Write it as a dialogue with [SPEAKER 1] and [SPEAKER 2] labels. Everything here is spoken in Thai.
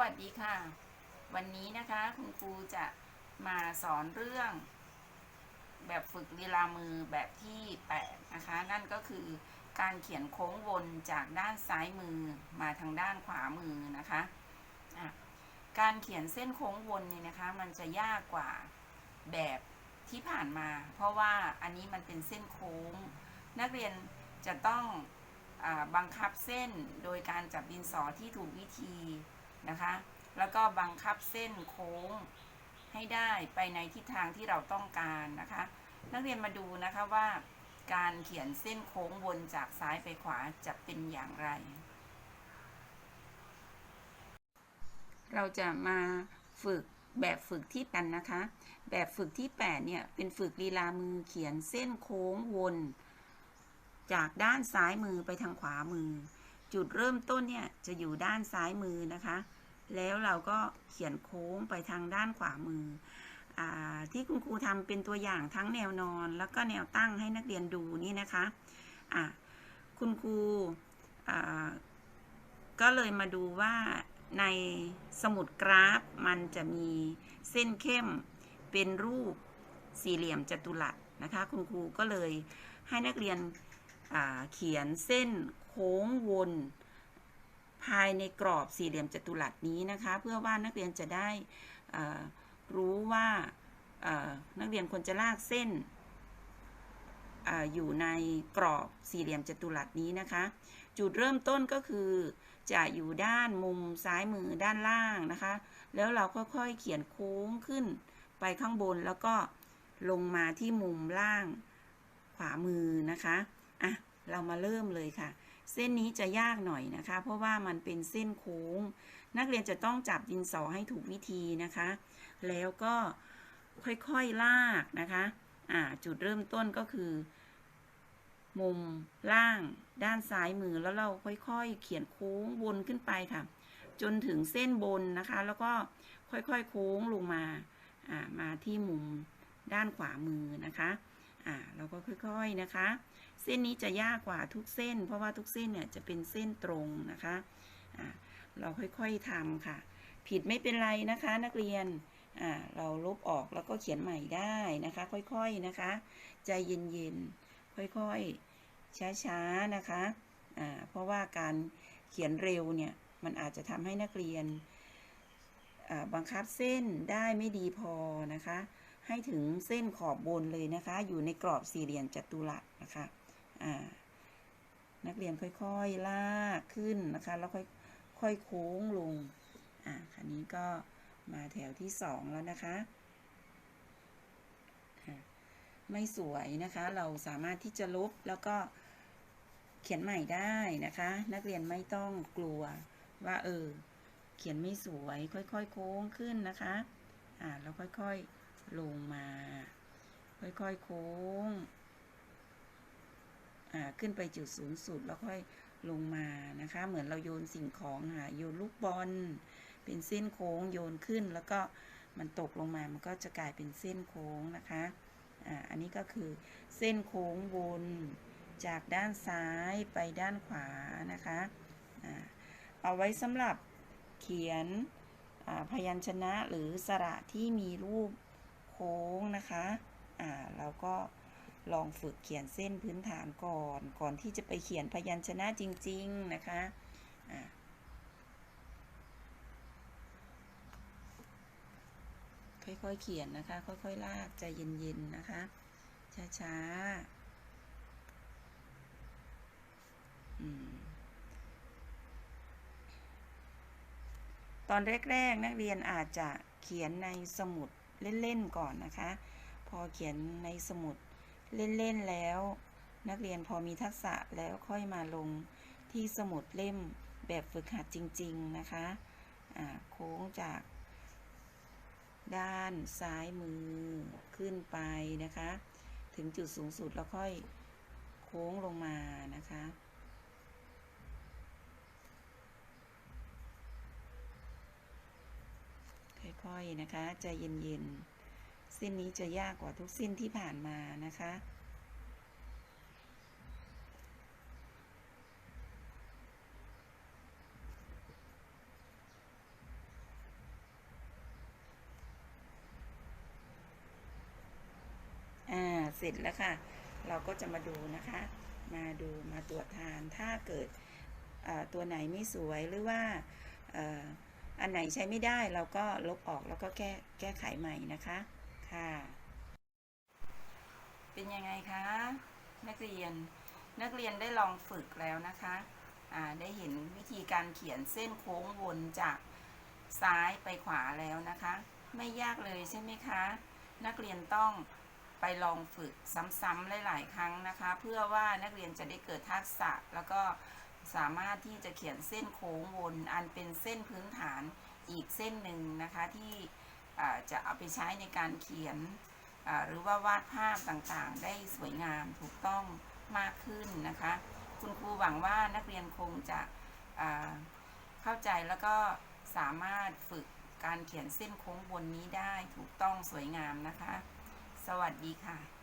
[SPEAKER 1] วัสดีค่ะ วันนี้นะคะคุณครูจะมาสอนเรื่อง แบบฝึกลีลามือแบบที่8นะคะนั่นก็คือการเขียนโค้งวนจากด้านซ้ายมือมาทางด้านขวามือนะคะะการเขียนเส้นโค้งวนเนี่ยนะคะ มันจะยากกว่าแบบที่ผ่านมา เพราะว่าอันนี้มันเป็นเส้นโค้ง นักเรียนจะต้องอบังคับเส้นโดยการจับดินสอที่ถูกวิธี นะคะ แล้วก็บังคับเส้นโค้งให้ได้ไปในทิศทางที่เราต้องการนะคะ นักเรียนมาดูนะคะว่าการเขียนเส้นโค้งวนจากซ้ายไปขวาจะเป็นอย่างไร เราจะมาฝึกแบบฝึกที่กันนะคะ แบบฝึกที่ 8 เนี่ย เป็นฝึกลีลามือเขียนเส้นโค้งวน จากด้านซ้ายมือไปทางขวามือ จุดเริ่มต้นเนี่ยจะอยู่ด้านซ้ายมือนะคะ แล้วเราก็เขียนโค้งไปทางด้านขวามืออที่คุณครูทำเป็นตัวอย่างทั้งแนวนอน แล้วก็แนวตั้งให้นักเรียนดูนี่นะคะะคุณครูก็เลยมาดูว่าในสมุดกราฟมันจะมีเส้นเข้มเป็นรูปสี่เหลี่ยมจัตุรัสนะคะ คุณครูก็เลยให้นักเรียนเขียนเส้น ค้งวนภายในกรอบสี่เหลี่ยมจัตุรัสนี้นะคะ เพื่อว่านักเรียนจะได้รู้ว่านักเรียนควรจะลากเส้นออยู่ในกรอบสี่เหลี่ยมจัตุรัสนี้นะคะ จุดเริ่มต้นก็คือจะอยู่ด้านมุมซ้ายมือด้านล่างนะคะ แล้วเราค่อยๆเขียนโค้งขึ้นไปข้างบนแล้วก็ลงมาที่มุมล่างขวามือนะคะอะเรามาเริ่มเลยค่ะ เส้นนี้จะยากหน่อยนะคะ เพราะว่ามันเป็นเส้นโค้ง นักเรียนจะต้องจับดินสอให้ถูกวิธีนะคะ แล้วก็ค่อยๆลากนะคะอ่าจุดเริ่มต้นก็คือ มุมล่างด้านซ้ายมือแล้วเราค่อยๆ เขียนโค้งวนขึ้นไปค่ะ จนถึงเส้นบนนะคะ แล้วก็ค่อยๆโค้งลงมาอ่ามาที่มุมด้านขวามือนะคะ อ่าเราก็ค่อยๆนะคะ เส้นนี้จะยากกว่าทุกเส้น เพราะว่าทุกเส้นเนี่ยจะเป็นเส้นตรงนะคะอ่าเราค่อยๆทำค่ะ ผิดไม่เป็นไรนะคะนักเรียนอ่าเราลบออกแล้วก็เขียนใหม่ได้นะคะ ค่อยๆนะคะ ใจเย็นๆค่อยๆช้าๆนะคะอ่าเพราะว่าการเขียนเร็วเนี่ยมันอาจจะทำให้นักเรียนบังคับเส้นได้ไม่ดีพอนะคะ ให้ถึงเส้นขอบบนเลยนะคะ อยู่ในกรอบสี่เหลี่ยมจัตุรัสนะคะอ่านักเรียนค่อยๆลากขึ้นนะคะ แล้วค่อยค่อยโค้งลงอ่าคันนี้ก็มาแถวที่สองแล้วนะคะอะไม่สวยนะคะ เราสามารถที่จะลบแล้วก็เขียนใหม่ได้นะคะ นักเรียนไม่ต้องกลัวว่าเออเขียนไม่สวยค่อยๆโค้งขึ้นนะคะ อ่าแล้วค่อยๆ ลงมา ค่อยๆโค้งขึ้นไปจุดสูงสุดแล้วค่อยลงมานะคะ เหมือนเราโยนสิ่งของหาโยนลูกบอล เป็นเส้นโค้งโยนขึ้น แล้วก็มันตกลงมา มันก็จะกลายเป็นเส้นโค้งนะคะ อ่า อันนี้ก็คือเส้นโค้งวนจากด้านซ้ายไปด้านขวานะคะ อ่า เอาไว้สำหรับเขียนพยัญชนะหรือสระที่มีรูป ค้งนะคะ อ่าเราก็ลองฝึกเขียนเส้นพื้นฐานก่อน ก่อนที่จะไปเขียนพยัญชนะจริง ๆ นะคะ อ่าค่อยๆเขียนนะคะ ค่อยๆลากใจเย็นๆนะคะ ช้าๆอืมตอนแรก ๆ นักเรียนอาจจะเขียนในสมุด เล่นๆก่อนนะคะ พอเขียนในสมุดเล่นๆแล้ว นักเรียนพอมีทักษะแล้วค่อยมาลงที่สมุดเล่มแบบฝึกหัดจริง ๆ นะคะโค้งจากด้านซ้ายมือขึ้นไปนะคะ ถึงจุดสูงสุดแล้วค่อยโค้งลงมานะคะ ค่อยๆนะคะใจเย็นๆ เส้นนี้จะยากกว่าทุกเส้นที่ผ่านมานะคะ อ่า เสร็จแล้วค่ะ เราก็จะมาดูนะคะ มาดูมาตรวจทานถ้าเกิดตัวไหนไม่สวยหรือว่า ไหนใช้ไม่ได้เราก็ลบออกแล้วก็แก้แก้ไขใหม่นะคะค่ะ เป็นยังไงคะนักเรียนนักเรียนได้ลองฝึกแล้วนะคะอ่าได้เห็นวิธีการเขียนเส้นโค้งวนจากซ้ายไปขวาแล้วนะคะ ไม่ยากเลยใช่ไหมคะ นักเรียนต้องไปลองฝึกซ้ำๆหลาย ๆ ครั้งนะคะ เพื่อว่านักเรียนจะได้เกิดทักษะแล้วก็สามารถที่จะเขียนเส้นโค้งวนอันเป็นเส้นพื้นฐาน อีกเส้นหนึ่งนะคะที่จะเอาไปใช้ในการเขียนหรือว่าวาดภาพต่างๆ ได้สวยงามถูกต้องมากขึ้นนะคะ คุณครูหวังว่านักเรียนคงจะเข้าใจแล้วก็สามารถฝึกการเขียนเส้นโค้งบนนี้ได้ถูกต้องสวยงามนะคะ สวัสดีค่ะ